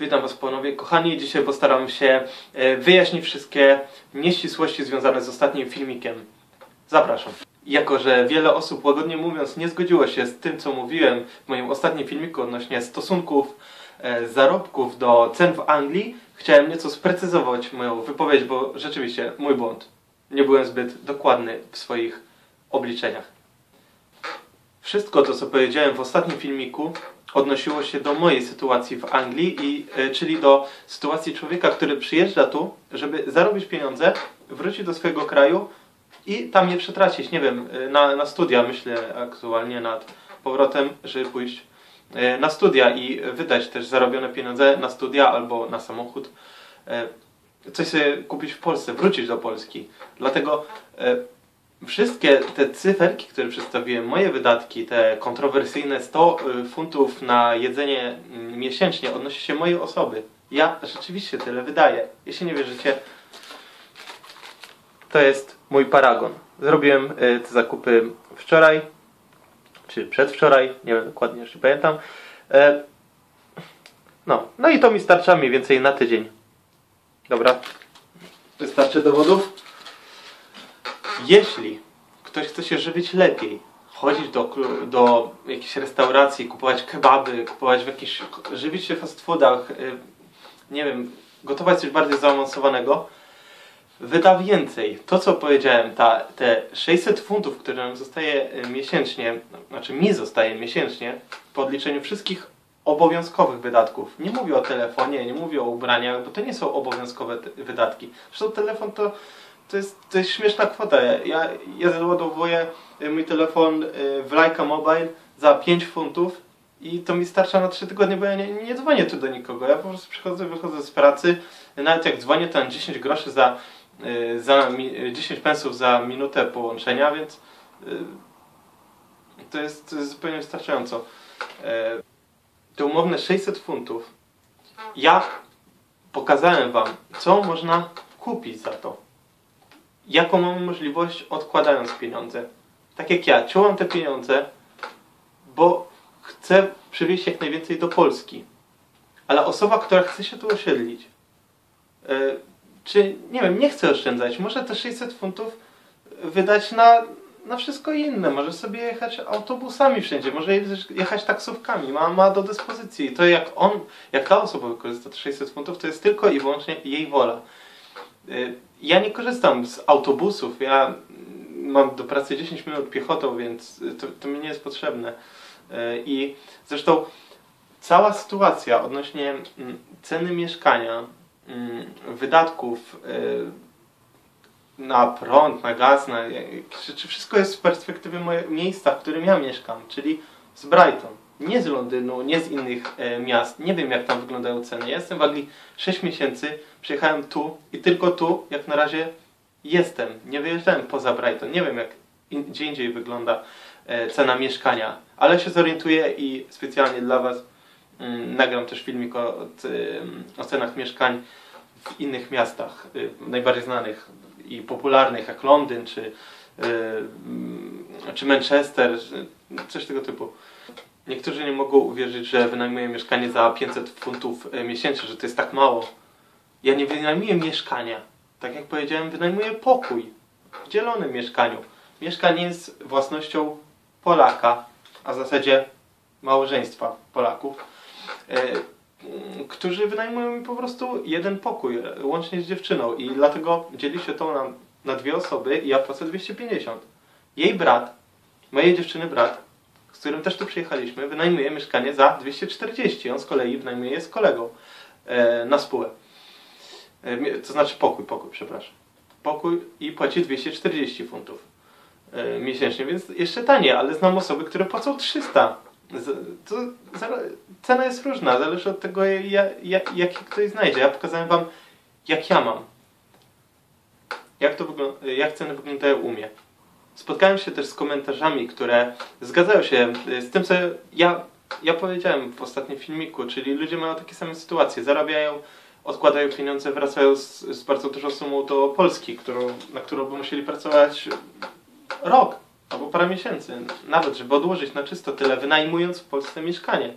Witam Was ponownie, kochani. Dzisiaj postaram się e, wyjaśnić wszystkie nieścisłości związane z ostatnim filmikiem. Zapraszam. Jako, że wiele osób, łagodnie mówiąc, nie zgodziło się z tym, co mówiłem w moim ostatnim filmiku odnośnie stosunków e, zarobków do cen w Anglii, chciałem nieco sprecyzować moją wypowiedź, bo rzeczywiście mój błąd. Nie byłem zbyt dokładny w swoich obliczeniach. Wszystko to, co powiedziałem w ostatnim filmiku, odnosiło się do mojej sytuacji w Anglii, i, y, czyli do sytuacji człowieka, który przyjeżdża tu, żeby zarobić pieniądze, wrócić do swojego kraju i tam nie przetracić, nie wiem, y, na, na studia, myślę aktualnie nad powrotem, żeby pójść y, na studia i wydać też zarobione pieniądze na studia albo na samochód. Coś sobie kupić w Polsce, wrócić do Polski. Dlatego wszystkie te cyferki, które przedstawiłem, moje wydatki, te kontrowersyjne 100 y, funtów na jedzenie mm, miesięcznie odnosi się mojej osoby. Ja rzeczywiście tyle wydaję. Jeśli nie wierzycie, to jest mój paragon. Zrobiłem y, te zakupy wczoraj, czy przedwczoraj, nie wiem dokładnie, jeszcze pamiętam. E, no, no i to mi starcza mniej więcej na tydzień. Dobra, wystarczy dowodów. Jeśli ktoś chce się żywić lepiej, chodzić do, do jakiejś restauracji, kupować kebaby, kupować w jakichś, żywić się fast foodach, y, nie wiem, gotować coś bardziej zaawansowanego, wyda więcej. To, co powiedziałem, ta, te 600 funtów, które nam zostaje y, miesięcznie, znaczy mi zostaje miesięcznie, po odliczeniu wszystkich obowiązkowych wydatków. Nie mówię o telefonie, nie mówię o ubraniach, bo to nie są obowiązkowe wydatki. Zresztą telefon to to jest, to jest śmieszna kwota. Ja, ja załadowuję y, mój telefon y, w Leica Mobile za 5 funtów i to mi starcza na 3 tygodnie, bo ja nie, nie dzwonię tu do nikogo. Ja po prostu przychodzę, wychodzę z pracy, nawet jak dzwonię, to mam 10 groszy za, y, za 10 pensów za minutę połączenia, więc to jest, to jest zupełnie wystarczająco. Te umowne 600 funtów, ja pokazałem Wam, co można kupić za to jaką mamy możliwość odkładając pieniądze. Tak jak ja, ciąłem te pieniądze, bo chcę przywieźć jak najwięcej do Polski. Ale osoba, która chce się tu osiedlić, yy, czy, nie wiem, nie chce oszczędzać, może te 600 funtów wydać na, na wszystko inne. Może sobie jechać autobusami wszędzie, może jechać taksówkami, ma, ma do dyspozycji. I to jak on, jak ta osoba wykorzysta te 600 funtów, to jest tylko i wyłącznie jej wola. Yy, ja nie korzystam z autobusów. Ja mam do pracy 10 minut piechotą, więc to, to mi nie jest potrzebne. E, I zresztą cała sytuacja odnośnie mm, ceny mieszkania, mm, wydatków e, na prąd, na gaz, na, czy wszystko jest z perspektywy miejsca, w którym ja mieszkam, czyli z Brighton. Nie z Londynu, nie z innych e, miast. Nie wiem, jak tam wyglądają ceny. Ja jestem w Anglii 6 miesięcy, przyjechałem tu i tylko tu, jak na razie jestem. Nie wyjeżdżałem poza Brighton. Nie wiem, jak in, gdzie indziej wygląda e, cena mieszkania, ale się zorientuję i specjalnie dla Was mm, nagram też filmik o, o cenach mieszkań w innych miastach, y, najbardziej znanych i popularnych, jak Londyn czy, y, czy Manchester, coś tego typu. Niektórzy nie mogą uwierzyć, że wynajmuję mieszkanie za 500 funtów e, miesięcznie, że to jest tak mało. Ja nie wynajmuję mieszkania. Tak jak powiedziałem, wynajmuję pokój w dzielonym mieszkaniu. Mieszkanie jest własnością Polaka, a w zasadzie małżeństwa Polaków, e, którzy wynajmują mi po prostu jeden pokój, łącznie z dziewczyną. I dlatego dzieli się to na, na dwie osoby i ja płacę 250. Jej brat, mojej dziewczyny brat, z którym też tu przyjechaliśmy, wynajmuje mieszkanie za 240. On z kolei wynajmuje je z kolegą e, na spółę. E, to znaczy pokój, pokój, przepraszam. Pokój i płaci 240 funtów e, miesięcznie, więc jeszcze taniej, ale znam osoby, które płacą 300. To, cena jest różna, zależy od tego, jak, jaki ktoś znajdzie. Ja pokazałem Wam, jak ja mam. Jak, to jak ceny wyglądają u mnie. Spotkałem się też z komentarzami, które zgadzają się z tym, co ja, ja powiedziałem w ostatnim filmiku, czyli ludzie mają takie same sytuacje, zarabiają, odkładają pieniądze, wracają z, z bardzo dużą sumą do Polski, którą, na którą by musieli pracować rok albo parę miesięcy, nawet żeby odłożyć na czysto tyle, wynajmując w Polsce mieszkanie.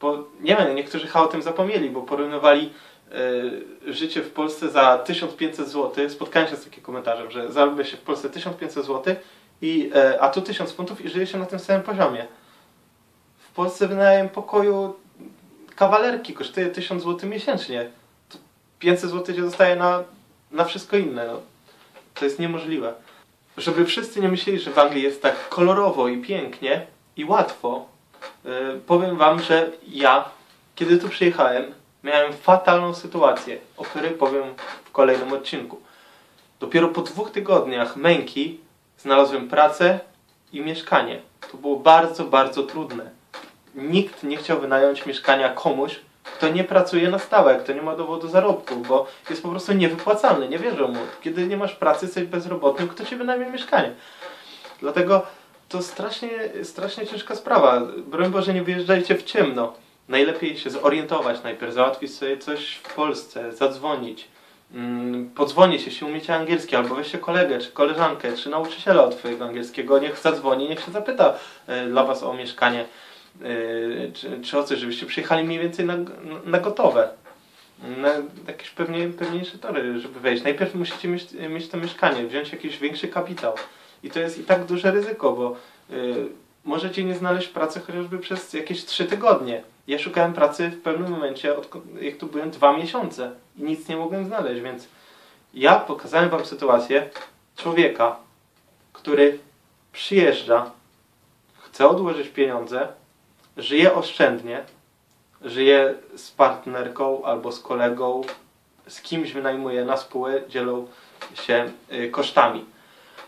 Bo nie wiem, niektórzy chyba o tym zapomnieli, bo porównywali życie w Polsce za 1500 zł. Spotkałem się z takim komentarzem, że zarabia się w Polsce 1500 zł, i, e, a tu 1000 funtów i żyje się na tym samym poziomie. W Polsce wynajem pokoju kawalerki kosztuje 1000 zł miesięcznie. To 500 zł się dostaje na, na wszystko inne. No. To jest niemożliwe. Żeby wszyscy nie myśleli, że w Anglii jest tak kolorowo i pięknie i łatwo, yy, powiem Wam, że ja, kiedy tu przyjechałem, miałem fatalną sytuację, o której powiem w kolejnym odcinku. Dopiero po dwóch tygodniach męki znalazłem pracę i mieszkanie. To było bardzo, bardzo trudne. Nikt nie chciał wynająć mieszkania komuś, kto nie pracuje na stałe, kto nie ma dowodu zarobku, bo jest po prostu niewypłacalny, nie wierzą mu. Kiedy nie masz pracy, jesteś bezrobotnym, kto ci wynajmie mieszkanie? Dlatego to strasznie, strasznie ciężka sprawa. Broń Boże, nie wyjeżdżajcie w ciemno. Najlepiej się zorientować najpierw, załatwić sobie coś w Polsce, zadzwonić, mm, podzwonić, jeśli umiecie angielski, albo weźcie kolegę, czy koleżankę, czy nauczyciela od twojego angielskiego, niech zadzwoni, niech się zapyta e, dla was o mieszkanie Yy, czy, czy o coś, żebyście przyjechali mniej więcej na, na gotowe. Na jakieś pewnie, pewniejsze tory, żeby wejść. Najpierw musicie mieć, mieć to mieszkanie, wziąć jakiś większy kapitał. I to jest i tak duże ryzyko, bo yy, możecie nie znaleźć pracy chociażby przez jakieś trzy tygodnie. Ja szukałem pracy w pewnym momencie, od, jak tu byłem, dwa miesiące i nic nie mogłem znaleźć, więc ja pokazałem wam sytuację człowieka, który przyjeżdża, chce odłożyć pieniądze, żyje oszczędnie, żyje z partnerką albo z kolegą, z kimś wynajmuje na spółę, dzielą się y, kosztami.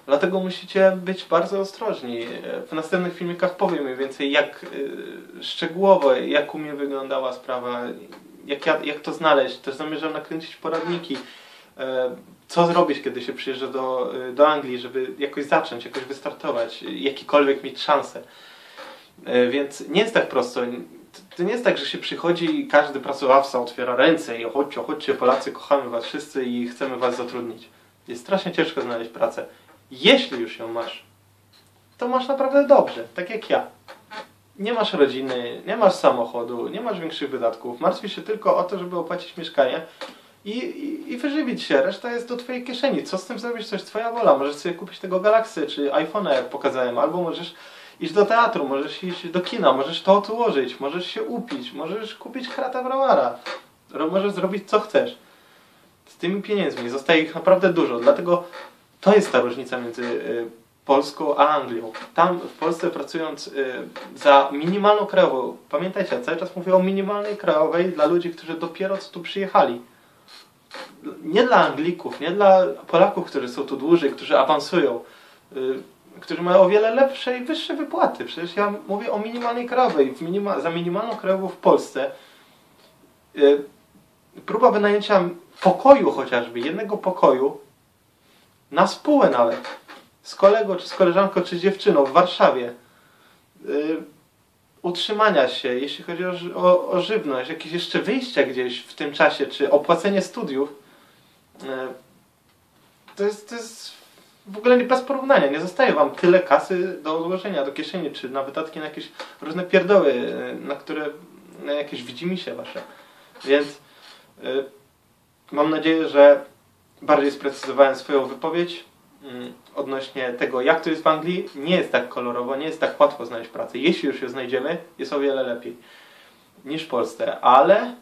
Dlatego musicie być bardzo ostrożni. W następnych filmikach powiem mniej więcej, jak y, szczegółowo, jak u mnie wyglądała sprawa, jak, ja, jak to znaleźć. Też zamierzam nakręcić poradniki, e, co zrobić, kiedy się przyjeżdża do, y, do Anglii, żeby jakoś zacząć, jakoś wystartować, jakikolwiek mieć szansę. E, więc nie jest tak prosto. To nie jest tak, że się przychodzi i każdy pracodawca otwiera ręce i chodźcie, chodźcie Polacy, kochamy was wszyscy i chcemy was zatrudnić. Jest strasznie ciężko znaleźć pracę. Jeśli już ją masz, to masz naprawdę dobrze, tak jak ja. Nie masz rodziny, nie masz samochodu, nie masz większych wydatków, martwisz się tylko o to, żeby opłacić mieszkanie i, i, i wyżywić się. Reszta jest do twojej kieszeni. Co z tym to jest twoja wola. Możesz sobie kupić tego Galaxy czy iPhone'a, jak pokazałem, albo możesz iść do teatru, możesz iść do kina, możesz to odłożyć, możesz się upić, możesz kupić kratę browara. Możesz zrobić co chcesz. Z tymi pieniędzmi zostaje ich naprawdę dużo, dlatego to jest ta różnica między y, Polską a Anglią. Tam w Polsce pracując y, za minimalną krajową, pamiętajcie, cały czas mówię o minimalnej krajowej dla ludzi, którzy dopiero co tu przyjechali. Nie dla Anglików, nie dla Polaków, którzy są tu dłużej, którzy awansują. Y, którzy mają o wiele lepsze i wyższe wypłaty. Przecież ja mówię o minimalnej krajowej. Minima, za minimalną krajową w Polsce próba wynajęcia pokoju chociażby, jednego pokoju na spółę nawet z kolegą, czy z koleżanką, czy z dziewczyną w Warszawie yy, utrzymania się, jeśli chodzi o, o, o, żywność, jakieś jeszcze wyjścia gdzieś w tym czasie, czy opłacenie studiów, yy, to jest, to jest w ogóle nie bez porównania. Nie zostaje wam tyle kasy do odłożenia do kieszeni, czy na wydatki na jakieś różne pierdoły, e, na które na jakieś widzimisię wasze. Więc y, mam nadzieję, że bardziej sprecyzowałem swoją wypowiedź y, odnośnie tego, jak to jest w Anglii. Nie jest tak kolorowo, nie jest tak łatwo znaleźć pracę. Jeśli już ją znajdziemy, jest o wiele lepiej niż w Polsce, ale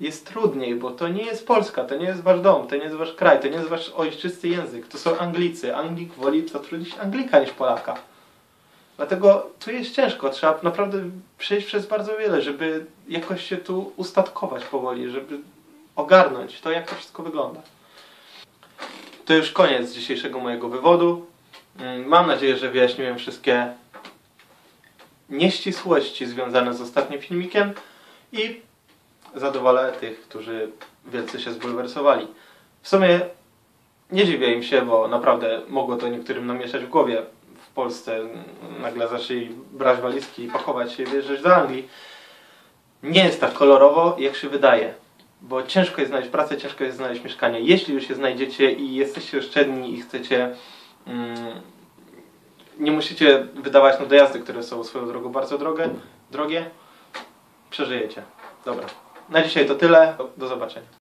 jest trudniej, bo to nie jest Polska, to nie jest wasz dom, to nie jest wasz kraj, to nie jest wasz ojczysty język, to są Anglicy. Anglik woli zatrudnić Anglika niż Polaka. Dlatego tu jest ciężko, trzeba naprawdę przejść przez bardzo wiele, żeby jakoś się tu ustatkować powoli, żeby ogarnąć to, jak to wszystko wygląda. To już koniec dzisiejszego mojego wywodu. Mm, mam nadzieję, że wyjaśniłem wszystkie nieścisłości związane z ostatnim filmikiem i zadowolę tych, którzy wielce się zbulwersowali. W sumie nie dziwię im się, bo naprawdę mogło to niektórym namieszać w głowie. W Polsce nagle zaczęli brać walizki i pakować się i wyjeżdżać do Anglii. Nie jest tak kolorowo, jak się wydaje. Bo ciężko jest znaleźć pracę, ciężko jest znaleźć mieszkanie. Jeśli już je znajdziecie i jesteście oszczędni i chcecie... Mm, nie musicie wydawać na dojazdy, które są swoją drogą bardzo drogie, drogie przeżyjecie. Dobra. Na dzisiaj to tyle. Do zobaczenia.